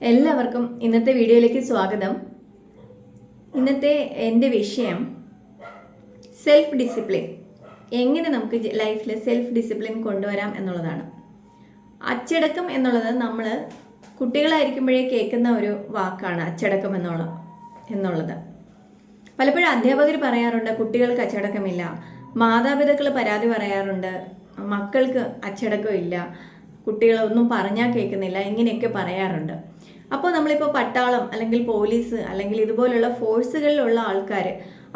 എല്ലാവർക്കും ഇന്നത്തെ വീഡിയോയിലേക്ക് സ്വാഗതം. ഇന്നത്തെ എന്റെ വിഷയം സെൽഫ് ഡിസിപ്ലിൻ എങ്ങനെ നമുക്ക് ലൈഫിൽ സെൽഫ് ഡിസിപ്ലിൻ കൊണ്ടുവരാം എന്നുള്ളതാണ്. അച്ചടക്കം എന്നുള്ളത് നമ്മൾ കുട്ടികളായിരിക്കുമ്പോഴേ കേൾക്കുന്ന ഒരു വാക്കാണ് അച്ചടക്കം എന്നുള്ള എന്നുള്ളത്. പലപ്പോഴും അധ്യാപകർ പറയാറുണ്ട് കുട്ടികൾക്ക് അച്ചടക്കമില്ല. മാതാപിതാക്കൾ പരാതി പറയാറുണ്ട്. മക്കൾക്ക് അച്ചടക്കമില്ല. കുട്ടികളൊന്നും പറഞ്ഞാൽ കേൾക്കുന്നില്ല. ഇങ്ങനെയൊക്കെ പറയാറുണ്ട്. അപ്പോൾ നമ്മളിപ്പോൾ പട്ടാളം അല്ലെങ്കിൽ പോലീസ് അല്ലെങ്കിൽ ഇതുപോലുള്ള ഫോഴ്സുകളിലുള്ള ആൾക്കാർ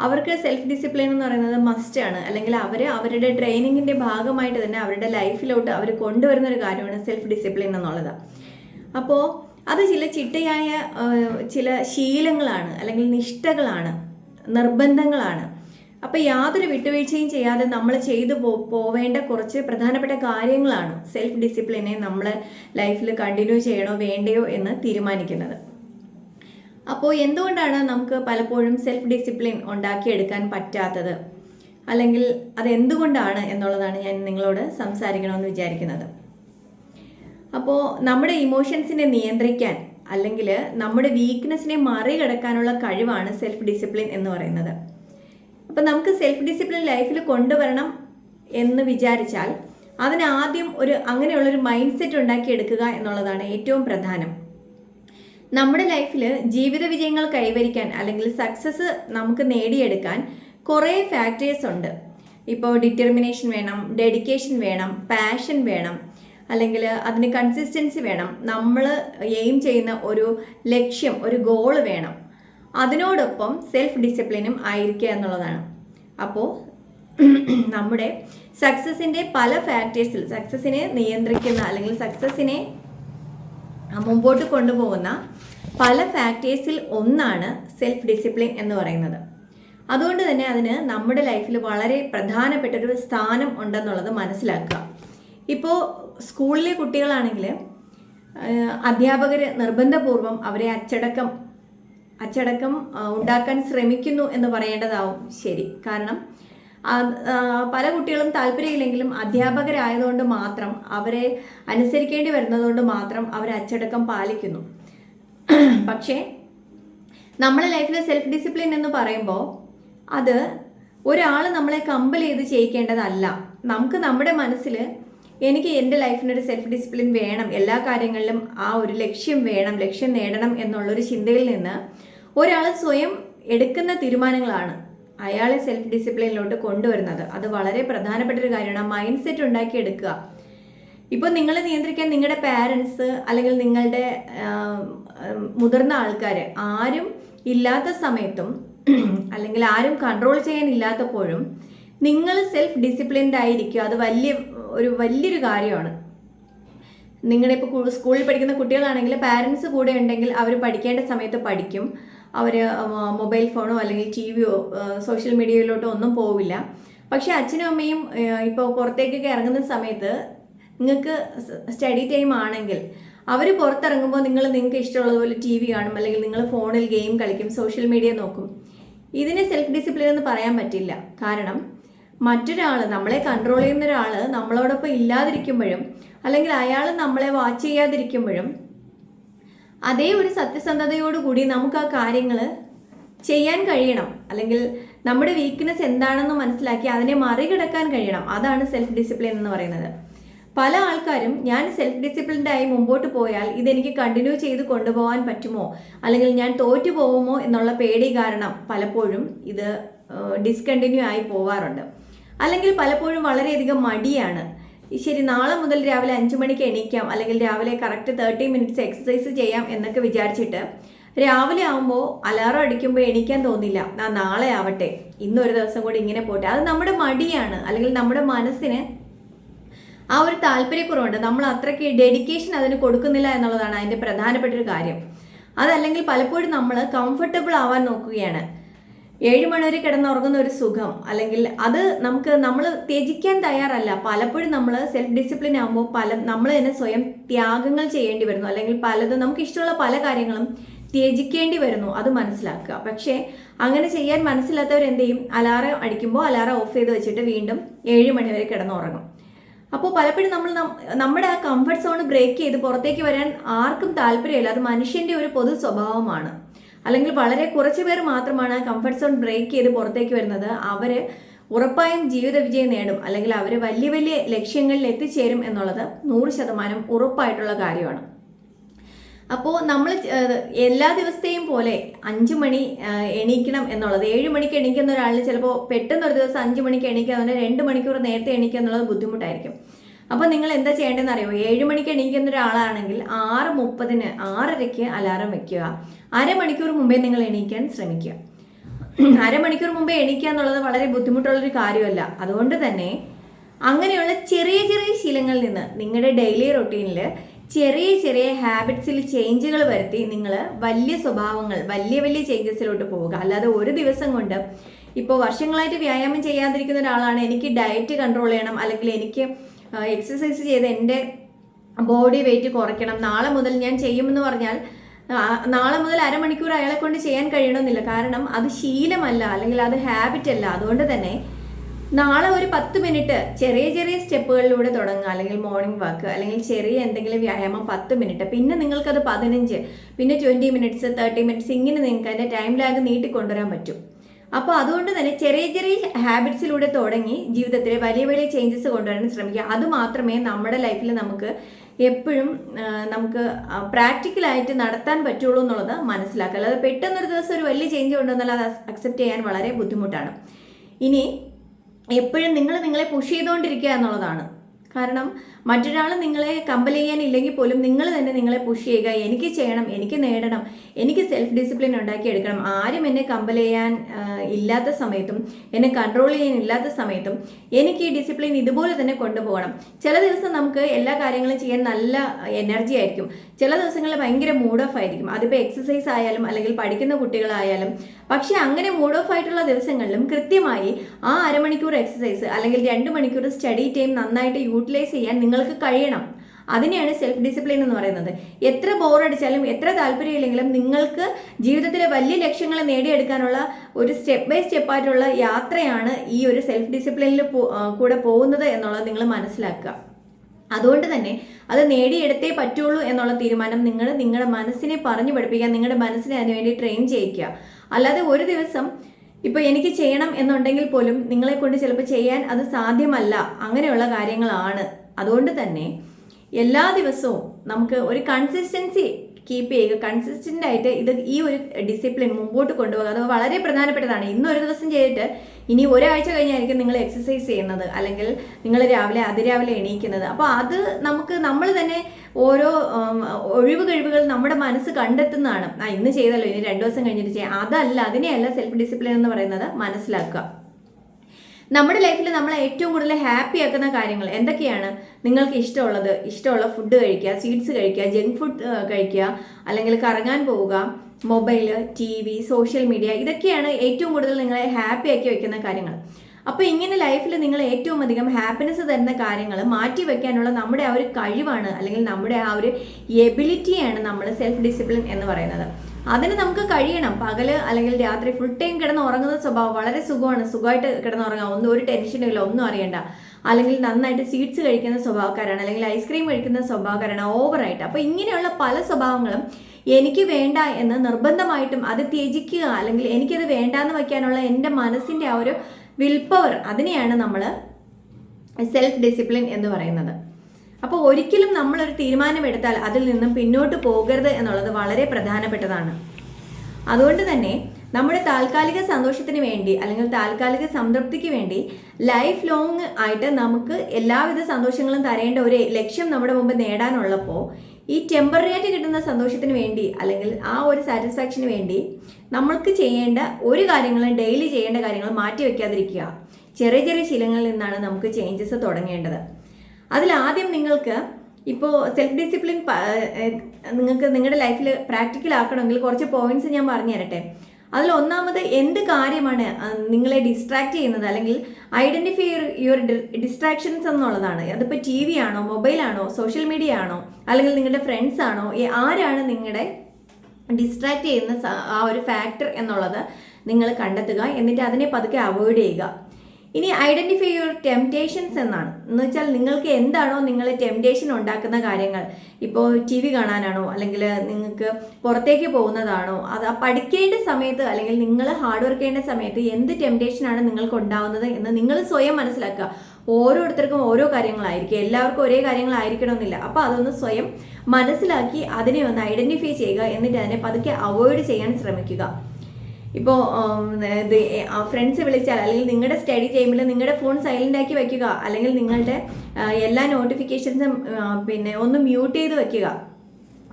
അവർക്ക് സെൽഫ് ഡിസിപ്ലിൻ എന്ന് പറയുന്നത് മസ്റ്റാണ് അല്ലെങ്കിൽ അവർ അവരുടെ ട്രെയിനിങ്ങിന്റെ ഭാഗമായിട്ട് തന്നെ അവരുടെ ലൈഫിലോട്ട് അവർ കൊണ്ടുവരുന്ന ഒരു കാര്യമാണ് സെൽഫ് ഡിസിപ്ലിൻ എന്നുള്ളത്. അപ്പോൾ അത് ചില ചിട്ടയായ ചില ശീലങ്ങളാണ് അല്ലെങ്കിൽ നിഷ്ഠകളാണ് നിർബന്ധങ്ങളാണ്. അപ്പോൾ യാതൊരു വിട്ടുവീഴ്ചയും ചെയ്യാതെ നമ്മൾ ചെയ്തു പോവേണ്ട കുറച്ച് പ്രധാനപ്പെട്ട കാര്യങ്ങളാണ് സെൽഫ് ഡിസിപ്ലിനെ നമ്മൾ ലൈഫിൽ കണ്ടിന്യൂ ചെയ്യണോ വേണ്ടയോ എന്ന് തീരുമാനിക്കുന്നത്. അപ്പോൾ എന്തുകൊണ്ടാണ് നമുക്ക് പലപ്പോഴും സെൽഫ് ഡിസിപ്ലിൻ ഉണ്ടാക്കിയെടുക്കാൻ പറ്റാത്തത്? അല്ലെങ്കിൽ അതെന്തുകൊണ്ടാണ് എന്നുള്ളതാണ് ഞാൻ നിങ്ങളോട് സംസാരിക്കണമെന്ന് വിചാരിക്കുന്നത്. അപ്പോൾ നമ്മുടെ ഇമോഷൻസിനെ നിയന്ത്രിക്കാൻ അല്ലെങ്കിൽ നമ്മുടെ വീക്ക്നെസ്സിനെ മറികടക്കാനുള്ള കഴിവാണ് സെൽഫ് ഡിസിപ്ലിൻ എന്ന് പറയുന്നത്. അപ്പം നമുക്ക് സെൽഫ് ഡിസിപ്ലിൻ ലൈഫിൽ കൊണ്ടുവരണം എന്ന് വിചാരിച്ചാൽ അതിനാദ്യം ഒരു അങ്ങനെയുള്ളൊരു മൈൻഡ് സെറ്റ് ഉണ്ടാക്കിയെടുക്കുക എന്നുള്ളതാണ് ഏറ്റവും പ്രധാനം. നമ്മുടെ ലൈഫിൽ ജീവിത വിജയങ്ങൾ കൈവരിക്കാൻ അല്ലെങ്കിൽ സക്സസ് നമുക്ക് നേടിയെടുക്കാൻ കുറേ ഫാക്ടേഴ്സ് ഉണ്ട്. ഇപ്പോൾ ഡിറ്റർമിനേഷൻ വേണം ഡെഡിക്കേഷൻ വേണം പാഷൻ വേണം അല്ലെങ്കിൽ അതിന് കൺസിസ്റ്റൻസി വേണം. നമ്മൾ എയിം ചെയ്യുന്ന ഒരു ലക്ഷ്യം ഒരു ഗോൾ വേണം. അതിനോടൊപ്പം സെൽഫ് ഡിസിപ്ലിനും ആയിരിക്കുക എന്നുള്ളതാണ്. അപ്പോൾ നമ്മുടെ സക്സസിന്റെ പല ഫാക്ടേഴ്സിൽ സക്സസിനെ നിയന്ത്രിക്കുന്ന അല്ലെങ്കിൽ സക്സസിനെ മുമ്പോട്ട് കൊണ്ടുപോകുന്ന പല ഫാക്ടേഴ്സിൽ ഒന്നാണ് സെൽഫ് ഡിസിപ്ലിൻ എന്ന് പറയുന്നത്. അതുകൊണ്ട് തന്നെ അതിന് നമ്മുടെ ലൈഫിൽ വളരെ പ്രധാനപ്പെട്ട ഒരു സ്ഥാനം ഉണ്ടെന്നുള്ളത് മനസ്സിലാക്കുക. ഇപ്പോൾ സ്കൂളിലെ കുട്ടികളാണെങ്കിൽ അധ്യാപകർ നിർബന്ധപൂർവം അവരെ അച്ചടക്കം അച്ചടക്കം ഉണ്ടാക്കാൻ ശ്രമിക്കുന്നു എന്ന് പറയേണ്ടതാവും. ശരി. കാരണം പല കുട്ടികളും താല്പര്യമില്ലെങ്കിലും അധ്യാപകരായതുകൊണ്ട് മാത്രം അവരെ അനുസരിക്കേണ്ടി വരുന്നതുകൊണ്ട് മാത്രം അവർ അച്ചടക്കം പാലിക്കുന്നു. പക്ഷേ നമ്മളെ ലൈഫിൽ സെൽഫ് ഡിസിപ്ലിൻ എന്ന് പറയുമ്പോൾ അത് ഒരാൾ നമ്മളെ കമ്പൽ ചെയ്ത് ചെയ്യിക്കേണ്ടതല്ല. നമുക്ക് നമ്മുടെ മനസ്സിൽ എനിക്ക് എന്റെ ലൈഫിനൊരു സെൽഫ് ഡിസിപ്ലിൻ വേണം എല്ലാ കാര്യങ്ങളിലും ആ ഒരു ലക്ഷ്യം വേണം ലക്ഷ്യം നേടണം എന്നുള്ളൊരു ചിന്തയിൽ നിന്ന് ഒരാൾ സ്വയം എടുക്കുന്ന തീരുമാനങ്ങളാണ് അയാളെ സെൽഫ് ഡിസിപ്ലിനിലോട്ട് കൊണ്ടുവരുന്നത്. അത് വളരെ പ്രധാനപ്പെട്ട ഒരു കാര്യമാണ്. മൈൻഡ് സെറ്റ് ഉണ്ടാക്കി എടുക്കുക ഇപ്പോൾ നിങ്ങളെ നിയന്ത്രിക്കാൻ നിങ്ങളുടെ പാരൻസ് അല്ലെങ്കിൽ നിങ്ങളുടെ മുതിർന്ന ആൾക്കാർ ആരും ഇല്ലാത്ത സമയത്തും അല്ലെങ്കിൽ ആരും കൺട്രോൾ ചെയ്യാൻ ഇല്ലാത്തപ്പോഴും നിങ്ങൾ സെൽഫ് ഡിസിപ്ലിൻഡ് ആയിരിക്കുക. അത് വലിയ ഒരു വലിയൊരു കാര്യമാണ്. നിങ്ങളുടെ ഇപ്പോൾ സ്കൂളിൽ പഠിക്കുന്ന കുട്ടികളാണെങ്കിൽ പാരൻസ് കൂടെ ഉണ്ടെങ്കിൽ അവർ പഠിക്കേണ്ട സമയത്ത് പഠിക്കും. അവർ മൊബൈൽ ഫോണോ അല്ലെങ്കിൽ ടി വിയോ സോഷ്യൽ മീഡിയയിലോട്ടോ ഒന്നും പോവില്ല. പക്ഷേ അച്ഛനും അമ്മയും ഇപ്പോൾ പുറത്തേക്കൊക്കെ ഇറങ്ങുന്ന സമയത്ത് നിങ്ങൾക്ക് സ്റ്റഡി ടൈം ആണെങ്കിൽ അവർ പുറത്തിറങ്ങുമ്പോൾ നിങ്ങൾ നിങ്ങൾക്ക് ഇഷ്ടമുള്ളതുപോലെ ടി വി കാണും അല്ലെങ്കിൽ നിങ്ങൾ ഫോണിൽ ഗെയിം കളിക്കും സോഷ്യൽ മീഡിയ നോക്കും. ഇതിനെ സെൽഫ് ഡിസിപ്ലിൻ എന്ന് പറയാൻ പറ്റില്ല. കാരണം മറ്റൊരാൾ നമ്മളെ കൺട്രോൾ ചെയ്യുന്ന ഒരാൾ നമ്മളോടൊപ്പം ഇല്ലാതിരിക്കുമ്പോഴും അല്ലെങ്കിൽ അയാൾ നമ്മളെ വാച്ച് ചെയ്യാതിരിക്കുമ്പോഴും അതേ ഒരു സത്യസന്ധതയോടുകൂടി നമുക്ക് ആ കാര്യങ്ങൾ ചെയ്യാൻ കഴിയണം. അല്ലെങ്കിൽ നമ്മുടെ വീക്ക്നെസ് എന്താണെന്ന് മനസ്സിലാക്കി അതിനെ മറികടക്കാൻ കഴിയണം. അതാണ് സെൽഫ് ഡിസിപ്ലിൻ എന്ന് പറയുന്നത്. പല ആൾക്കാരും ഞാൻ സെൽഫ് ഡിസിപ്ലിൻഡായി മുമ്പോട്ട് പോയാൽ ഇതെനിക്ക് കണ്ടിന്യൂ ചെയ്ത് കൊണ്ടുപോകാൻ പറ്റുമോ? അല്ലെങ്കിൽ ഞാൻ തോറ്റു പോകുമോ എന്നുള്ള പേടി കാരണം പലപ്പോഴും ഇത് ഡിസ്കണ്ടിന്യൂ ആയി പോവാറുണ്ട്. അല്ലെങ്കിൽ പലപ്പോഴും വളരെയധികം മടിയാണ്. ശരി നാളെ മുതൽ രാവിലെ അഞ്ച് മണിക്ക് എണീക്കാം. അല്ലെങ്കിൽ രാവിലെ കറക്റ്റ് തേർട്ടി മിനിറ്റ്സ് എക്സസൈസ് ചെയ്യാം എന്നൊക്കെ വിചാരിച്ചിട്ട് രാവിലെ ആകുമ്പോൾ അലാറം അടിക്കുമ്പോൾ എണീക്കാൻ തോന്നില്ല. ആ നാളെ ആവട്ടെ. ഇന്നൊരു ദിവസം കൂടി ഇങ്ങനെ പോട്ടെ. അത് നമ്മുടെ മടിയാണ്. അല്ലെങ്കിൽ നമ്മുടെ മനസ്സിന് ആ ഒരു താല്പര്യക്കുറവുണ്ട്. നമ്മൾ അത്രയ്ക്ക് ഡെഡിക്കേഷൻ അതിന് കൊടുക്കുന്നില്ല എന്നുള്ളതാണ് അതിന്റെ പ്രധാനപ്പെട്ട ഒരു കാര്യം. അതല്ലെങ്കിൽ പലപ്പോഴും നമ്മൾ കംഫർട്ടബിൾ ആവാൻ നോക്കുകയാണ്. ഏഴ് മണിവരെ കിടന്നുറങ്ങുന്ന ഒരു സുഖം. അല്ലെങ്കിൽ അത് നമുക്ക് നമ്മൾ ത്യജിക്കാൻ തയ്യാറല്ല. പലപ്പോഴും നമ്മൾ സെൽഫ് ഡിസിപ്ലിൻ ആകുമ്പോൾ പല നമ്മൾ തന്നെ സ്വയം ത്യാഗങ്ങൾ ചെയ്യേണ്ടി വരുന്നു. അല്ലെങ്കിൽ പലതും നമുക്ക് ഇഷ്ടമുള്ള പല കാര്യങ്ങളും ത്യജിക്കേണ്ടി വരുന്നു. അത് മനസ്സിലാക്കുക. പക്ഷേ അങ്ങനെ ചെയ്യാൻ മനസ്സിലാത്തവർ എന്ത് ചെയ്യും അലാറം അടിക്കുമ്പോൾ അലാറം ഓഫ് ചെയ്ത് വെച്ചിട്ട് വീണ്ടും ഏഴ് മണിവരെ കിടന്നുറങ്ങും. അപ്പോൾ പലപ്പോഴും നമ്മൾ നമ്മുടെ ആ കംഫർട്ട് സോൺ ബ്രേക്ക് ചെയ്ത് പുറത്തേക്ക് വരാൻ ആർക്കും താല്പര്യമില്ല. അത് മനുഷ്യന്റെ ഒരു പൊതു സ്വഭാവമാണ്. അല്ലെങ്കിൽ വളരെ കുറച്ച് പേർ മാത്രമാണ് കംഫർട്ട് സോൺ ബ്രേക്ക് ചെയ്ത് പുറത്തേക്ക് വരുന്നത്. അവർ ഉറപ്പായും ജീവിത വിജയം നേടും. അല്ലെങ്കിൽ അവർ വലിയ വലിയ ലക്ഷ്യങ്ങളിൽ എത്തിച്ചേരും എന്നുള്ളത് നൂറ് ശതമാനം ഉറപ്പായിട്ടുള്ള കാര്യമാണ്. അപ്പോൾ നമ്മൾ എല്ലാ ദിവസത്തെയും പോലെ അഞ്ച് മണി എണീക്കണം എന്നുള്ളത് ഏഴ് മണിക്ക് എണീക്കുന്ന ഒരാളിന് ചിലപ്പോൾ പെട്ടെന്ന് ഒരു ദിവസം അഞ്ച് മണിക്ക് എണീക്കുക അതുകൊണ്ട് രണ്ട് മണിക്കൂർ നേരത്തെ എണീക്കുക എന്നുള്ളത് ബുദ്ധിമുട്ടായിരിക്കും. അപ്പോൾ നിങ്ങൾ എന്താ ചെയ്യേണ്ടതെന്ന് അറിയോ ഏഴ് മണിക്ക് എണീക്കുന്ന ഒരാളാണെങ്കിൽ ആറ് മുപ്പതിന് ആറരയ്ക്ക് അലാറം വെക്കുക. അരമണിക്കൂർ മുമ്പേ നിങ്ങൾ എണീക്കാൻ ശ്രമിക്കുക. അരമണിക്കൂർ മുമ്പേ എണീക്കുക എന്നുള്ളത് വളരെ ബുദ്ധിമുട്ടുള്ളൊരു കാര്യമല്ല. അതുകൊണ്ട് തന്നെ അങ്ങനെയുള്ള ചെറിയ ചെറിയ ശീലങ്ങളിൽ നിന്ന് നിങ്ങളുടെ ഡെയിലി റൊട്ടീനിൽ ചെറിയ ചെറിയ ഹാബിറ്റ്സിൽ ചേഞ്ചുകൾ വരുത്തി നിങ്ങൾ വലിയ സ്വഭാവങ്ങൾ വലിയ വലിയ ചേഞ്ചസിലോട്ട് പോവുക. അല്ലാതെ ഒരു ദിവസം കൊണ്ട് ഇപ്പോൾ വർഷങ്ങളായിട്ട് വ്യായാമം ചെയ്യാതിരിക്കുന്ന ഒരാളാണ് എനിക്ക് ഡയറ്റ് കൺട്രോൾ ചെയ്യണം അല്ലെങ്കിൽ എനിക്ക് എക്സസൈസ് ചെയ്ത് എന്റെ ബോഡി വെയിറ്റ് കുറയ്ക്കണം. നാളെ മുതൽ ഞാൻ ചെയ്യുമെന്ന് പറഞ്ഞാൽ നാളെ മുതൽ അരമണിക്കൂർ അയാളെ കൊണ്ട് ചെയ്യാൻ കഴിയണമെന്നില്ല. കാരണം അത് ശീലമല്ല അല്ലെങ്കിൽ അത് ഹാബിറ്റ് അല്ല. അതുകൊണ്ട് തന്നെ നാളെ ഒരു പത്ത് മിനിറ്റ് ചെറിയ ചെറിയ സ്റ്റെപ്പുകളിലൂടെ തുടങ്ങുക. അല്ലെങ്കിൽ മോർണിംഗ് വാക്ക് അല്ലെങ്കിൽ ചെറിയ എന്തെങ്കിലും വ്യായാമം പത്ത് മിനിറ്റ്. പിന്നെ നിങ്ങൾക്കത് പതിനഞ്ച് പിന്നെ ട്വന്റി മിനിറ്റ്സ് തേർട്ടി മിനിറ്റ്സ് ഇങ്ങനെ നിങ്ങൾക്ക് അതിന്റെ ടൈം ലാഗ് നീട്ടിക്കൊണ്ടുവരാൻ പറ്റും. അപ്പോൾ അതുകൊണ്ട് തന്നെ ചെറിയ ചെറിയ ഹാബിറ്റ്സിലൂടെ തുടങ്ങി ജീവിതത്തിൽ വലിയ വലിയ ചേഞ്ചസ് കൊണ്ടുവരാൻ ശ്രമിക്കുക. അതുമാത്രമേ നമ്മുടെ ലൈഫിൽ നമുക്ക് എപ്പോഴും നമുക്ക് പ്രാക്ടിക്കലായിട്ട് നടത്താൻ പറ്റുള്ളൂ എന്നുള്ളത് മനസ്സിലാക്കുക. അല്ലാതെ പെട്ടെന്നൊരു ദിവസം ഒരു വലിയ ചേഞ്ച് കൊണ്ടുവന്നാൽ അത് അക്സെപ്റ്റ് ചെയ്യാൻ വളരെ ബുദ്ധിമുട്ടാണ്. ഇനി എപ്പോഴും നിങ്ങൾ നിങ്ങളെ പുഷ് ചെയ്തുകൊണ്ടിരിക്കുക എന്നുള്ളതാണ്. കാരണം മറ്റൊരാൾ നിങ്ങളെ കമ്പൽ ചെയ്യാനില്ലെങ്കിൽ പോലും നിങ്ങൾ തന്നെ നിങ്ങളെ പുഷ് ചെയ്യുക. എനിക്ക് ചെയ്യണം എനിക്ക് നേടണം എനിക്ക് സെൽഫ് ഡിസിപ്ലിൻ ഉണ്ടാക്കിയെടുക്കണം ആരും എന്നെ കമ്പൽ ചെയ്യാൻ ഇല്ലാത്ത സമയത്തും എന്നെ കൺട്രോൾ ചെയ്യാൻ ഇല്ലാത്ത സമയത്തും എനിക്ക് ഈ ഡിസിപ്ലിൻ ഇതുപോലെ തന്നെ കൊണ്ടുപോകണം. ചില ദിവസം നമുക്ക് എല്ലാ കാര്യങ്ങളും ചെയ്യാൻ നല്ല എനർജി ആയിരിക്കും. ചില ദിവസങ്ങളിൽ ഭയങ്കര മൂഡ് ഓഫ് ആയിരിക്കും. അതിപ്പോൾ എക്സസൈസ് ആയാലും അല്ലെങ്കിൽ പഠിക്കുന്ന കുട്ടികളായാലും. പക്ഷേ അങ്ങനെ മൂഡ് ഓഫ് ആയിട്ടുള്ള ദിവസങ്ങളിലും കൃത്യമായി ആ അരമണിക്കൂർ എക്സസൈസ് അല്ലെങ്കിൽ രണ്ട് മണിക്കൂർ സ്റ്റഡി ടൈം നന്നായിട്ട് യൂട്ടിലൈസ് ചെയ്യാൻ നിങ്ങൾക്ക് കഴിയണം. അതിനെയാണ് സെൽഫ് ഡിസിപ്ലിൻ എന്ന് പറയുന്നത്. എത്ര ബോറടിച്ചാലും എത്ര താല്പര്യമില്ലെങ്കിലും നിങ്ങൾക്ക് ജീവിതത്തിലെ വലിയ ലക്ഷ്യങ്ങൾ നേടിയെടുക്കാനുള്ള ഒരു സ്റ്റെപ്പ് ബൈ സ്റ്റെപ്പായിട്ടുള്ള യാത്രയാണ് ഈ ഒരു സെൽഫ് ഡിസിപ്ലിനിൽ കൂടെ പോകുന്നത് എന്നുള്ളത് നിങ്ങൾ മനസ്സിലാക്കുക. അതുകൊണ്ട് തന്നെ അത് നേടിയെടുത്തേ പറ്റുള്ളൂ എന്നുള്ള തീരുമാനം നിങ്ങൾ നിങ്ങളുടെ മനസ്സിനെ പറഞ്ഞു പഠിപ്പിക്കുക നിങ്ങളുടെ മനസ്സിനെ അതിനുവേണ്ടി ട്രെയിൻ ചെയ്യിക്കുക. അല്ലാതെ ഒരു ദിവസം ഇപ്പോൾ എനിക്ക് ചെയ്യണം എന്നുണ്ടെങ്കിൽ പോലും നിങ്ങളെ കൊണ്ട് ചിലപ്പോൾ ചെയ്യാൻ അത് സാധ്യമല്ല. അങ്ങനെയുള്ള കാര്യങ്ങളാണ്. അതുകൊണ്ട് തന്നെ എല്ലാ ദിവസവും നമുക്ക് ഒരു കൺസിസ്റ്റൻസി കീപ്പ് ചെയ്യുക കൺസിസ്റ്റന്റ് ആയിട്ട് ഇത് ഈ ഒരു ഡിസിപ്ലിൻ മുമ്പോട്ട് കൊണ്ടുപോകുക അത് വളരെ പ്രധാനപ്പെട്ടതാണ്. ഇന്ന് ഒരു ദിവസം ചെയ്തിട്ട് ഇനി ഒരാഴ്ച കഴിഞ്ഞായിരിക്കും നിങ്ങൾ എക്സസൈസ് ചെയ്യുന്നത് അല്ലെങ്കിൽ നിങ്ങൾ രാവിലെ അതിരാവിലെ എണീക്കുന്നത്. അപ്പോൾ അത് നമുക്ക് നമ്മൾ തന്നെ ഓരോ ഒഴിവ് കഴിവുകൾ നമ്മുടെ മനസ്സ് കണ്ടെത്തുന്നതാണ്. ആ ഇന്ന് ചെയ്തല്ലോ ഇനി രണ്ടു ദിവസം കഴിഞ്ഞിട്ട് ചെയ്യാം. അതല്ല അതിനെയല്ല സെൽഫ് ഡിസിപ്ലിൻ എന്ന് പറയുന്നത് മനസ്സിലാക്കുക. നമ്മുടെ ലൈഫിൽ നമ്മളെ ഏറ്റവും കൂടുതൽ ഹാപ്പി ആക്കുന്ന കാര്യങ്ങൾ എന്തൊക്കെയാണ്? നിങ്ങൾക്ക് ഇഷ്ടമുള്ളത്? ഇഷ്ടമുള്ള ഫുഡ് കഴിക്കുക സ്വീറ്റ്സ് കഴിക്കുക ജങ്ക് ഫുഡ് കഴിക്കുക അല്ലെങ്കിൽ കറങ്ങാൻ പോവുക mobile T V social media ഇതൊക്കെയാണ് ഏറ്റവും കൂടുതൽ നിങ്ങളെ ഹാപ്പി ആക്കി വയ്ക്കുന്ന കാര്യങ്ങൾ. അപ്പോൾ ഇങ്ങനെ ലൈഫിൽ നിങ്ങൾ ഏറ്റവും അധികം ഹാപ്പിനെസ് തരുന്ന കാര്യങ്ങൾ മാറ്റി വെക്കാനുള്ള നമ്മുടെ ആ ഒരു കഴിവാണ് അല്ലെങ്കിൽ നമ്മുടെ ആ ഒരു എബിലിറ്റിയാണ് നമ്മൾ സെൽഫ് ഡിസിപ്ലിൻ എന്ന് പറയുന്നത്. അതിന് നമുക്ക് കഴിയണം. പകൽ അല്ലെങ്കിൽ രാത്രി ഫുൾ ടൈം കിടന്ന് ഉറങ്ങുന്ന സ്വഭാവം വളരെ സുഖമാണ്. സുഖമായിട്ട് കിടന്ന് ഉറങ്ങാം ഒന്നും ഒരു ടെൻഷനും ഇല്ല. ഒന്നും അറിയണ്ട. അല്ലെങ്കിൽ നന്നായിട്ട് സ്വീറ്റ്സ് കഴിക്കുന്ന സ്വഭാവക്കാരാണ്. അല്ലെങ്കിൽ ഐസ്ക്രീം കഴിക്കുന്ന സ്വഭാവക്കാരാണ്. ഓവറായിട്ട് അപ്പോൾ ഇങ്ങനെയുള്ള പല സ്വഭാവങ്ങളും എനിക്ക് വേണ്ട എന്ന് നിർബന്ധമായിട്ടും അത് ത്യജിക്കുക അല്ലെങ്കിൽ എനിക്കത് വേണ്ടാന്ന് വയ്ക്കാനുള്ള എന്റെ മനസ്സിന്റെ ആ ഒരു വിൽ പവർ അതിനെയാണ് നമ്മൾ സെൽഫ് ഡിസിപ്ലിൻ എന്ന് പറയുന്നത്. അപ്പോൾ ഒരിക്കലും നമ്മളൊരു തീരുമാനമെടുത്താൽ അതിൽ നിന്നും പിന്നോട്ട് പോകരുത് എന്നുള്ളത് വളരെ പ്രധാനപ്പെട്ടതാണ്. അതുകൊണ്ട് തന്നെ നമ്മുടെ താൽക്കാലിക സന്തോഷത്തിന് വേണ്ടി അല്ലെങ്കിൽ താൽക്കാലിക സംതൃപ്തിക്ക് വേണ്ടി ലൈഫ് ലോങ് ആയിട്ട് നമുക്ക് എല്ലാവിധ സന്തോഷങ്ങളും തരേണ്ട ഒരു ലക്ഷ്യം നമ്മുടെ മുമ്പ് നേടാനുള്ളപ്പോൾ ഈ ടെമ്പററി ആയിട്ട് കിട്ടുന്ന സന്തോഷത്തിന് വേണ്ടി അല്ലെങ്കിൽ ആ ഒരു സാറ്റിസ്ഫാക്ഷന് വേണ്ടി നമ്മൾക്ക് ചെയ്യേണ്ട ഒരു കാര്യങ്ങളും ഡെയിലി ചെയ്യേണ്ട കാര്യങ്ങൾ മാറ്റി വയ്ക്കാതിരിക്കുക ചെറിയ ചെറിയ ശീലങ്ങളിൽ നിന്നാണ് നമുക്ക് ചേഞ്ചസ് തുടങ്ങേണ്ടത്. അതിലാദ്യം നിങ്ങൾക്ക് ഇപ്പോൾ സെൽഫ് ഡിസിപ്ലിൻ നിങ്ങൾക്ക് നിങ്ങളുടെ ലൈഫിൽ പ്രാക്ടിക്കൽ ആക്കണമെങ്കിൽ കുറച്ച് പോയിന്റ്സ് ഞാൻ പറഞ്ഞു തരട്ടെ. അതിൽ ഒന്നാമത് എന്ത് കാര്യമാണ് നിങ്ങളെ ഡിസ്ട്രാക്ട് ചെയ്യുന്നത് അല്ലെങ്കിൽ ഐഡന്റിഫൈ യുവർ ഡിസ്ട്രാക്ഷൻസ് എന്നുള്ളതാണ്. അതിപ്പോൾ ടി വി ആണോ മൊബൈലാണോ സോഷ്യൽ മീഡിയ ആണോ അല്ലെങ്കിൽ നിങ്ങളുടെ ഫ്രണ്ട്സ് ആണോ ആരാണ് നിങ്ങളുടെ ഡിസ്ട്രാക്ട് ചെയ്യുന്ന ആ ഒരു ഫാക്ടർ എന്നുള്ളത് നിങ്ങൾ കണ്ടെത്തുക. എന്നിട്ട് അതിനെ പതുക്കെ അവോയ്ഡ് ചെയ്യുക. ഇനി ഐഡന്റിഫൈ യുവർ ടെംപ്റ്റേഷൻസ് എന്നാണ്. എന്ന് വെച്ചാൽ നിങ്ങൾക്ക് എന്താണോ നിങ്ങൾ ടെംപ്റ്റേഷൻ ഉണ്ടാക്കുന്ന കാര്യങ്ങൾ ഇപ്പോൾ ടി വി കാണാനാണോ അല്ലെങ്കിൽ നിങ്ങൾക്ക് പുറത്തേക്ക് പോകുന്നതാണോ അത് പഠിക്കേണ്ട സമയത്ത് അല്ലെങ്കിൽ നിങ്ങൾ ഹാർഡ് വർക്ക് ചെയ്യേണ്ട സമയത്ത് എന്ത് ടെംപ്റ്റേഷനാണ് നിങ്ങൾക്ക് ഉണ്ടാവുന്നത് എന്ന് നിങ്ങൾ സ്വയം മനസ്സിലാക്കുക. ഓരോരുത്തർക്കും ഓരോ കാര്യങ്ങളായിരിക്കും. എല്ലാവർക്കും ഒരേ കാര്യങ്ങളായിരിക്കണമെന്നില്ല. അപ്പോൾ അതൊന്ന് സ്വയം മനസ്സിലാക്കി അതിനെ ഒന്ന് ഐഡന്റിഫൈ ചെയ്യുക എന്നിട്ട് അതിനെ പതുക്കെ അവോയ്ഡ് ചെയ്യാൻ ശ്രമിക്കുക. ഇപ്പോൾ ഫ്രണ്ട്സ് വിളിച്ചാൽ അല്ലെങ്കിൽ നിങ്ങളുടെ സ്റ്റഡി ടൈമിൽ നിങ്ങളുടെ ഫോൺ സൈലന്റ് ആക്കി വയ്ക്കുക അല്ലെങ്കിൽ നിങ്ങളുടെ എല്ലാ നോട്ടിഫിക്കേഷൻസും പിന്നെ ഒന്ന് മ്യൂട്ട് ചെയ്ത് വയ്ക്കുക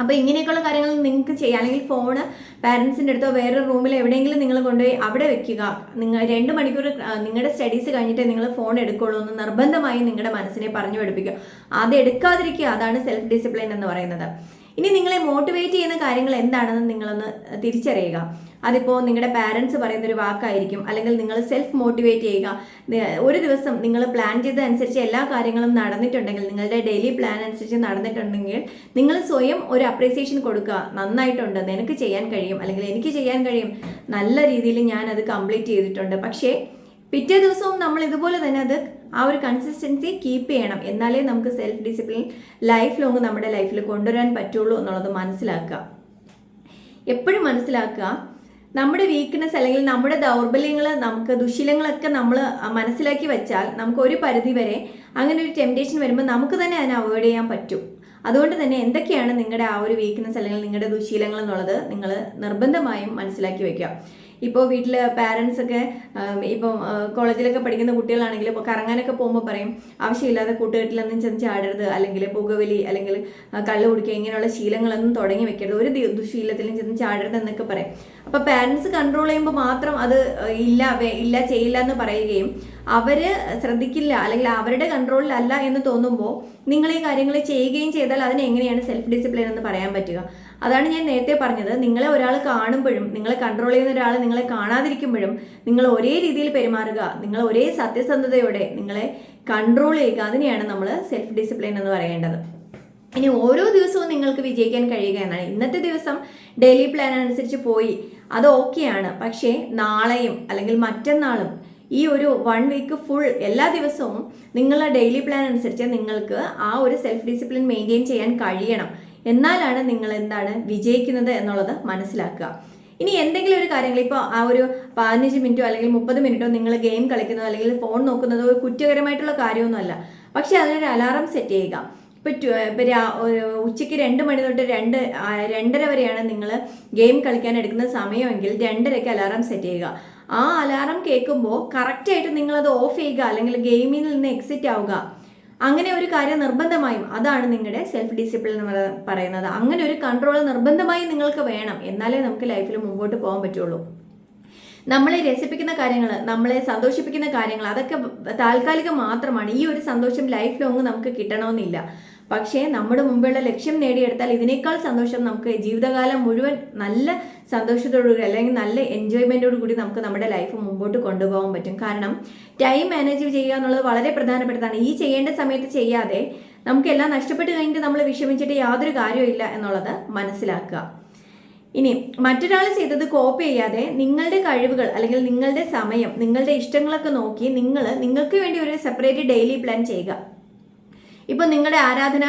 അപ്പോൾ ഇങ്ങനെയൊക്കെയുള്ള കാര്യങ്ങൾ നിങ്ങൾക്ക് ചെയ്യാം. അല്ലെങ്കിൽ ഫോണ് പാരൻസിന്റെ അടുത്തോ വേറെ റൂമിൽ എവിടെയെങ്കിലും നിങ്ങൾ കൊണ്ടുപോയി അവിടെ വെക്കുക. നിങ്ങൾ രണ്ട് മണിക്കൂർ നിങ്ങളുടെ സ്റ്റഡീസ് കഴിഞ്ഞിട്ട് നിങ്ങൾ ഫോൺ എടുക്കുള്ളൂ എന്ന് നിർബന്ധമായും നിങ്ങളുടെ മനസ്സിനെ പറഞ്ഞു പഠിപ്പിക്കുക. അത് എടുക്കാതിരിക്കുക. അതാണ് സെൽഫ് ഡിസിപ്ലിൻ എന്ന് പറയുന്നത്. ഇനി നിങ്ങളെ മോട്ടിവേറ്റ് ചെയ്യുന്ന കാര്യങ്ങൾ എന്താണെന്ന് നിങ്ങളൊന്ന് തിരിച്ചറിയുക. അതിപ്പോൾ നിങ്ങളുടെ പാരൻസ് പറയുന്ന ഒരു വാക്കായിരിക്കും. അല്ലെങ്കിൽ നിങ്ങൾ സെൽഫ് മോട്ടിവേറ്റ് ചെയ്യുക ഒരു ദിവസം നിങ്ങൾ പ്ലാൻ ചെയ്തതനുസരിച്ച് എല്ലാ കാര്യങ്ങളും നടന്നിട്ടുണ്ടെങ്കിൽ നിങ്ങളുടെ ഡെയിലി പ്ലാൻ അനുസരിച്ച് നടന്നിട്ടുണ്ടെങ്കിൽ നിങ്ങൾ സ്വയം ഒരു അപ്രീസിയേഷൻ കൊടുക്കുക. നന്നായിട്ടുണ്ട്. നിനക്ക് ചെയ്യാൻ കഴിയും. അല്ലെങ്കിൽ എനിക്ക് ചെയ്യാൻ കഴിയും. നല്ല രീതിയിൽ ഞാൻ അത് കംപ്ലീറ്റ് ചെയ്തിട്ടുണ്ട്. പക്ഷേ പിറ്റേ ദിവസവും നമ്മൾ ഇതുപോലെ തന്നെ അത് ആ ഒരു കൺസിസ്റ്റൻസി കീപ്പ് ചെയ്യണം. എന്നാലേ നമുക്ക് സെൽഫ് ഡിസിപ്ലിൻ ലൈഫ് ലോങ് നമ്മുടെ ലൈഫിൽ കൊണ്ടുവരാൻ പറ്റുള്ളൂ എന്നുള്ളത് മനസ്സിലാക്കുക. എപ്പോഴും മനസ്സിലാക്കുക നമ്മുടെ വീക്ക്നെസ് അല്ലെങ്കിൽ നമ്മുടെ ദൗർബല്യങ്ങൾ നമുക്ക് ദുശീലങ്ങളൊക്കെ നമ്മൾ മനസ്സിലാക്കി വെച്ചാൽ നമുക്ക് ഒരു പരിധി വരെ അങ്ങനെ ഒരു ടെംപ്റ്റേഷൻ വരുമ്പോൾ നമുക്ക് തന്നെ അതിനെ അവോയ്ഡ് ചെയ്യാൻ പറ്റും. അതുകൊണ്ട് തന്നെ എന്തൊക്കെയാണ് നിങ്ങളുടെ ആ ഒരു വീക്ക്നെസ് അല്ലെങ്കിൽ നിങ്ങളുടെ ദുശീലങ്ങൾ എന്നുള്ളത് നിങ്ങൾ നിർബന്ധമായും മനസ്സിലാക്കി വെക്കുക. ഇപ്പോൾ വീട്ടിൽ പാരൻസ് ഒക്കെ ഇപ്പം കോളേജിലൊക്കെ പഠിക്കുന്ന കുട്ടികളാണെങ്കിൽ ഇപ്പോൾ കറങ്ങാനൊക്കെ പോകുമ്പോൾ പറയും ആവശ്യമില്ലാതെ കൂട്ടുകെട്ടിലൊന്നും ചെന്ന് ചാടരുത്. അല്ലെങ്കിൽ പുകവലി അല്ലെങ്കിൽ കള്ളു കുടിക്കുക ഇങ്ങനെയുള്ള ശീലങ്ങളൊന്നും തുടങ്ങി വെക്കരുത്. ഒരു ദുശീലത്തിലും ചെന്ന് ചാടരുത് എന്നൊക്കെ പറയും. അപ്പോൾ പാരൻസ് കൺട്രോൾ ചെയ്യുമ്പോൾ മാത്രം അത് ഇല്ല ഇല്ല ചെയ്യില്ല എന്ന് പറയുകയും അവർ ശ്രദ്ധിക്കില്ല അല്ലെങ്കിൽ അവരുടെ കൺട്രോളിലല്ല എന്ന് തോന്നുമ്പോൾ നിങ്ങൾ ഈ കാര്യങ്ങൾ ചെയ്യുകയും ചെയ്താൽ അതിനെങ്ങനെയാണ് സെൽഫ് ഡിസിപ്ലിൻ എന്ന് പറയാൻ പറ്റുക? അതാണ് ഞാൻ നേരത്തെ പറഞ്ഞത്. നിങ്ങളെ ഒരാൾ കാണുമ്പോഴും നിങ്ങളെ കൺട്രോൾ ചെയ്യുന്ന ഒരാൾ നിങ്ങളെ കാണാതിരിക്കുമ്പോഴും നിങ്ങൾ ഒരേ രീതിയിൽ പെരുമാറുക. നിങ്ങൾ ഒരേ സത്യസന്ധതയോടെ നിങ്ങളെ കൺട്രോൾ ചെയ്യുക. അതിനെയാണ് നമ്മൾ സെൽഫ് ഡിസിപ്ലിൻ എന്ന് പറയേണ്ടത്. ഇനി ഓരോ ദിവസവും നിങ്ങൾക്ക് വിജയിക്കാൻ കഴിയുക എന്നാണ്. ഇന്നത്തെ ദിവസം ഡെയിലി പ്ലാൻ അനുസരിച്ച് പോയി അത് ഓക്കെയാണ് പക്ഷേ നാളെയും അല്ലെങ്കിൽ മറ്റന്നാളും ഈ ഒരു വൺ വീക്ക് ഫുൾ എല്ലാ ദിവസവും നിങ്ങളുടെ ഡെയിലി പ്ലാൻ അനുസരിച്ച് നിങ്ങൾക്ക് ആ ഒരു സെൽഫ് ഡിസിപ്ലിൻ മെയിന്റെയിൻ ചെയ്യാൻ കഴിയണം. എന്നാലാണ് നിങ്ങൾ എന്താണ് വിജയിക്കുന്നത് എന്നുള്ളത് മനസ്സിലാക്കുക. ഇനി എന്തെങ്കിലും ഒരു കാര്യങ്ങൾ ഇപ്പോൾ ആ ഒരു പതിനഞ്ച് മിനിറ്റോ അല്ലെങ്കിൽ മുപ്പത് മിനിറ്റോ നിങ്ങൾ ഗെയിം കളിക്കുന്നതോ അല്ലെങ്കിൽ ഫോൺ നോക്കുന്നതോ ഒരു കുറ്റകരമായിട്ടുള്ള കാര്യമൊന്നുമല്ല. പക്ഷേ അതിനൊരു അലാറം സെറ്റ് ചെയ്യുക. ഇപ്പോൾ ഇപ്പോൾ ഉച്ചയ്ക്ക് രണ്ട് മണി തൊട്ട് രണ്ട് രണ്ടര വരെയാണ് നിങ്ങൾ ഗെയിം കളിക്കാൻ എടുക്കുന്ന സമയമെങ്കിൽ രണ്ടരയ്ക്ക് അലാറം സെറ്റ് ചെയ്യുക. ആ അലാറം കേൾക്കുമ്പോൾ കറക്റ്റായിട്ട് നിങ്ങളത് ഓഫ് ചെയ്യുക അല്ലെങ്കിൽ ഗെയിമിൽ നിന്ന് എക്സിറ്റ് ആവുക. അങ്ങനെ ഒരു കാര്യം നിർബന്ധമായും അതാണ് നിങ്ങളുടെ സെൽഫ് ഡിസിപ്ലിൻ എന്ന് പറയുന്നത്. അങ്ങനെ ഒരു കൺട്രോൾ നിർബന്ധമായും നിങ്ങൾക്ക് വേണം. എന്നാലേ നമുക്ക് ലൈഫിൽ മുമ്പോട്ട് പോകാൻ പറ്റുള്ളൂ. നമ്മളെ രസിപ്പിക്കുന്ന കാര്യങ്ങൾ നമ്മളെ സന്തോഷിപ്പിക്കുന്ന കാര്യങ്ങൾ അതൊക്കെ താൽക്കാലികം മാത്രമാണ്. ഈ ഒരു സന്തോഷം ലൈഫ് ലോങ് നമുക്ക് കിട്ടണമെന്നില്ല. പക്ഷേ നമ്മുടെ മുമ്പുള്ള ലക്ഷ്യം നേടിയെടുത്താൽ ഇതിനേക്കാൾ സന്തോഷം നമുക്ക് ജീവിതകാലം മുഴുവൻ നല്ല സന്തോഷത്തോടുകൂടി അല്ലെങ്കിൽ നല്ല എൻജോയ്മെന്റോടു കൂടി നമുക്ക് നമ്മുടെ ലൈഫ് മുമ്പോട്ട് കൊണ്ടുപോകാൻ പറ്റും. കാരണം ടൈം മാനേജ് ചെയ്യുക എന്നുള്ളത് വളരെ പ്രധാനപ്പെട്ടതാണ്. ഈ ചെയ്യേണ്ട സമയത്ത് ചെയ്യാതെ നമുക്കെല്ലാം നഷ്ടപ്പെട്ട് കഴിഞ്ഞിട്ട് നമ്മൾ വിഷമിച്ചിട്ട് യാതൊരു കാര്യമില്ല എന്നുള്ളത് മനസ്സിലാക്കുക. ഇനി മറ്റൊരാൾ ചെയ്തത് കോപ്പി ചെയ്യാതെ നിങ്ങളുടെ കഴിവുകൾ അല്ലെങ്കിൽ നിങ്ങളുടെ സമയം നിങ്ങളുടെ ഇഷ്ടങ്ങളൊക്കെ നോക്കി നിങ്ങൾ നിങ്ങൾക്ക് വേണ്ടി ഒരു സെപ്പറേറ്റ് ഡെയിലി പ്ലാൻ ചെയ്യുക. ഇപ്പൊ നിങ്ങളുടെ ആരാധന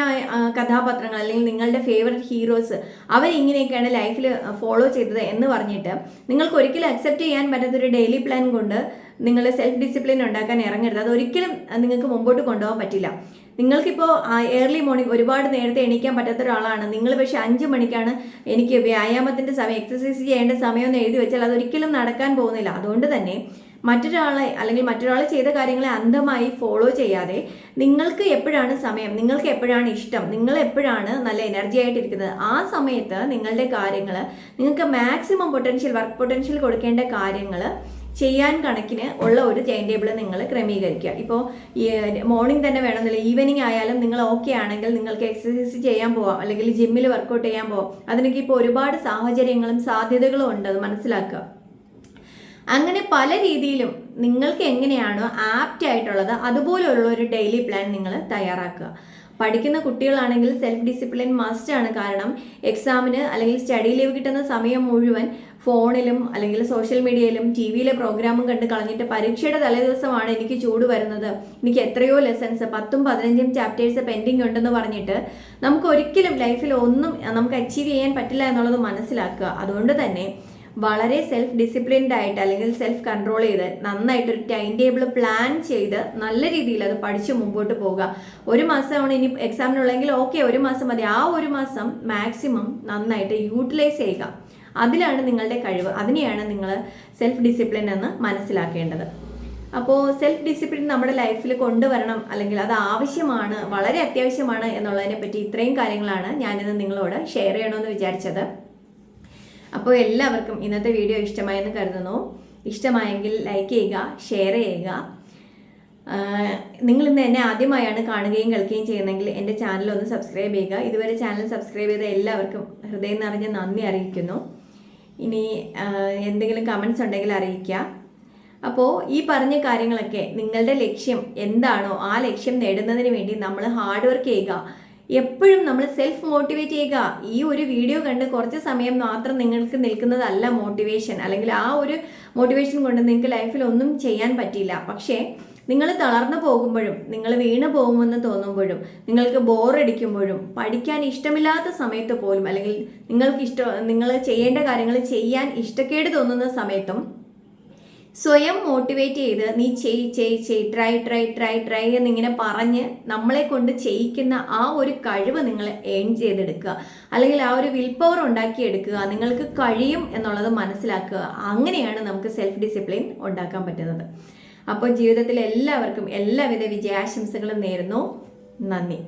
കഥാപാത്രങ്ങൾ അല്ലെങ്കിൽ നിങ്ങളുടെ ഫേവററ്റ് ഹീറോസ് അവർ ഇങ്ങനെയൊക്കെയാണ് ലൈഫിൽ ഫോളോ ചെയ്തത് എന്ന് പറഞ്ഞിട്ട് നിങ്ങൾക്ക് ഒരിക്കലും അക്സെപ്റ്റ് ചെയ്യാൻ പറ്റാത്തൊരു ഡെയിലി പ്ലാൻ കൊണ്ട് നിങ്ങൾ സെൽഫ് ഡിസിപ്ലിൻ ഉണ്ടാക്കാൻ ഇറങ്ങരുത്. അതൊരിക്കലും നിങ്ങൾക്ക് മുമ്പോട്ട് കൊണ്ടുപോകാൻ പറ്റില്ല. നിങ്ങൾക്കിപ്പോൾ ഏർലി മോർണിംഗ് ഒരുപാട് നേരത്തെ എണീക്കാൻ പറ്റാത്ത ഒരാളാണ്. നിങ്ങൾ പക്ഷെ അഞ്ച് മണിക്കാണ് എനിക്ക് വ്യായാമത്തിന്റെ സമയം എക്സസൈസ് ചെയ്യേണ്ട സമയം എന്ന് എഴുതി വെച്ചാൽ അതൊരിക്കലും നടക്കാൻ പോകുന്നില്ല. അതുകൊണ്ട് തന്നെ മറ്റൊരാളെ അല്ലെങ്കിൽ മറ്റൊരാൾ ചെയ്ത കാര്യങ്ങളെ അന്ധമായി ഫോളോ ചെയ്യാതെ നിങ്ങൾക്ക് എപ്പോഴാണ് സമയം? നിങ്ങൾക്ക് എപ്പോഴാണ് ഇഷ്ടം? നിങ്ങൾ എപ്പോഴാണ് നല്ല എനർജി ആയിട്ടിരിക്കുന്നത്? ആ സമയത്ത് നിങ്ങളുടെ കാര്യങ്ങൾ നിങ്ങൾക്ക് മാക്സിമം പൊട്ടൻഷ്യൽ വർക്ക് പൊട്ടൻഷ്യൽ കൊടുക്കേണ്ട കാര്യങ്ങൾ ചെയ്യാൻ കണക്കിന് ഉള്ള ഒരു ടൈം ടേബിൾ നിങ്ങൾ ക്രമീകരിക്കുക ഇപ്പോൾ മോർണിംഗ് തന്നെ വേണമെന്നില്ല ഈവനിങ് ആയാലും നിങ്ങൾ ഓക്കെ ആണെങ്കിൽ നിങ്ങൾക്ക് എക്സസൈസ് ചെയ്യാൻ പോവാം അല്ലെങ്കിൽ ജിമ്മിൽ വർക്കൗട്ട് ചെയ്യാൻ പോവാം. അതിനൊക്കെ ഇപ്പോൾ ഒരുപാട് സാഹചര്യങ്ങളും സാധ്യതകളും ഉണ്ട് അത് മനസ്സിലാക്കുക. അങ്ങനെ പല രീതിയിലും നിങ്ങൾക്ക് എങ്ങനെയാണോ ആപ്റ്റ് ആയിട്ടുള്ളത് അതുപോലെയുള്ള ഒരു ഡെയിലി പ്ലാൻ നിങ്ങൾ തയ്യാറാക്കുക. പഠിക്കുന്ന കുട്ടികളാണെങ്കിൽ സെൽഫ് ഡിസിപ്ലിൻ മസ്റ്റ് ആണ്. കാരണം എക്സാമിന് അല്ലെങ്കിൽ സ്റ്റഡി ലീവ് കിട്ടുന്ന സമയം മുഴുവൻ ഫോണിലും അല്ലെങ്കിൽ സോഷ്യൽ മീഡിയയിലും ടി വിയിലെ പ്രോഗ്രാമും കണ്ട് കളഞ്ഞിട്ട് പരീക്ഷയുടെ തലേദിവസമാണ് എനിക്ക് ചൂട് വരുന്നത്. എനിക്ക് എത്രയോ ലെസൺസ് പത്തും പതിനഞ്ചും ചാപ്റ്റേഴ്സ് പെൻഡിങ് ഉണ്ടെന്ന് പറഞ്ഞിട്ട് നമുക്ക് ഒരിക്കലും ലൈഫിൽ ഒന്നും നമുക്ക് അച്ചീവ് ചെയ്യാൻ പറ്റില്ല എന്നുള്ളത് മനസ്സിലാക്കുക. അതുകൊണ്ട് തന്നെ വളരെ സെൽഫ് ഡിസിപ്ലിൻഡ് ആയിട്ട് അല്ലെങ്കിൽ സെൽഫ് കൺട്രോൾ ചെയ്ത് നന്നായിട്ട് ഒരു ടൈം ടേബിൾ പ്ലാൻ ചെയ്ത് നല്ല രീതിയിൽ അത് പഠിച്ച് മുമ്പോട്ട് പോവുക. ഒരു മാസമാണ് ഇനി എക്സാമിനുള്ളെങ്കിൽ ഓക്കെ ഒരു മാസം മതി. ആ ഒരു മാസം മാക്സിമം നന്നായിട്ട് യൂട്ടിലൈസ് ചെയ്യുക. അതിലാണ് നിങ്ങളുടെ കഴിവ്. അതിനെയാണ് നിങ്ങൾ സെൽഫ് ഡിസിപ്ലിൻ എന്ന് മനസ്സിലാക്കേണ്ടത്. അപ്പോൾ സെൽഫ് ഡിസിപ്ലിൻ നമ്മുടെ ലൈഫിൽ കൊണ്ടുവരണം അല്ലെങ്കിൽ അത് ആവശ്യമാണ് വളരെ അത്യാവശ്യമാണ് എന്നുള്ളതിനെ പറ്റി ഇത്രയും കാര്യങ്ങളാണ് ഞാനിന്ന് നിങ്ങളോട് ഷെയർ ചെയ്യണമെന്ന് വിചാരിച്ചത്. അപ്പോൾ എല്ലാവർക്കും ഇന്നത്തെ വീഡിയോ ഇഷ്ടമായെന്ന് കരുതുന്നു. ഇഷ്ടമായെങ്കിൽ ലൈക്ക് ചെയ്യുക ഷെയർ ചെയ്യുക. നിങ്ങൾ ഇന്ന് എന്നെ ആദ്യമായാണ് കാണുകയും കേൾക്കുകയും ചെയ്യുന്നെങ്കിൽ എന്റെ ചാനൽ ഒന്ന് സബ്സ്ക്രൈബ് ചെയ്യുക. ഇതുവരെ ചാനൽ സബ്സ്ക്രൈബ് ചെയ്ത എല്ലാവർക്കും ഹൃദയം നിറഞ്ഞ നന്ദി അറിയിക്കുന്നു. ഇനി എന്തെങ്കിലും കമൻസ് ഉണ്ടെങ്കിൽ അറിയിക്കുക. അപ്പോൾ ഈ പറഞ്ഞ കാര്യങ്ങളൊക്കെ നിങ്ങളുടെ ലക്ഷ്യം എന്താണോ ആ ലക്ഷ്യം നേടുന്നതിന് വേണ്ടി നമ്മൾ ഹാർഡ് വർക്ക് ചെയ്യുക. എപ്പോഴും നമ്മൾ സെൽഫ് മോട്ടിവേറ്റ് ചെയ്യുക. ഈ ഒരു വീഡിയോ കണ്ട് കുറച്ച് സമയം മാത്രം നിങ്ങൾക്ക് നിൽക്കുന്നതല്ല മോട്ടിവേഷൻ അല്ലെങ്കിൽ ആ ഒരു മോട്ടിവേഷൻ കൊണ്ട് നിങ്ങൾക്ക് ലൈഫിൽ ഒന്നും ചെയ്യാൻ പറ്റില്ല പക്ഷേ നിങ്ങൾ തളർന്നു പോകുമ്പോഴും നിങ്ങൾ വീണു പോകുമെന്ന് തോന്നുമ്പോഴും നിങ്ങൾക്ക് ബോറടിക്കുമ്പോഴും പഠിക്കാൻ ഇഷ്ടമില്ലാത്ത സമയത്ത് പോലും അല്ലെങ്കിൽ നിങ്ങൾക്ക് ഇഷ്ടം നിങ്ങൾ ചെയ്യേണ്ട കാര്യങ്ങൾ ചെയ്യാൻ ഇഷ്ടക്കേട് തോന്നുന്ന സമയത്തും സ്വയം മോട്ടിവേറ്റ് ചെയ്ത് നീ ചെയ് ചെയ് ചെയ് ട്രൈ ട്രൈ ട്രൈ ട്രൈ എന്നിങ്ങനെ പറഞ്ഞ് നമ്മളെ കൊണ്ട് ചെയ്യിക്കുന്ന ആ ഒരു കഴിവ് നിങ്ങൾ ഏൺ ചെയ്തെടുക്കുക. അല്ലെങ്കിൽ ആ ഒരു വിൽ പവർ ഉണ്ടാക്കിയെടുക്കുക. നിങ്ങൾക്ക് കഴിയും എന്നുള്ളത് മനസ്സിലാക്കുക. അങ്ങനെയാണ് നമുക്ക് സെൽഫ് ഡിസിപ്ലിൻ ഉണ്ടാക്കാൻ പറ്റുന്നത്. അപ്പോൾ ജീവിതത്തിൽ എല്ലാവർക്കും എല്ലാവിധ വിജയാശംസകളും നേരുന്നു. നന്ദി.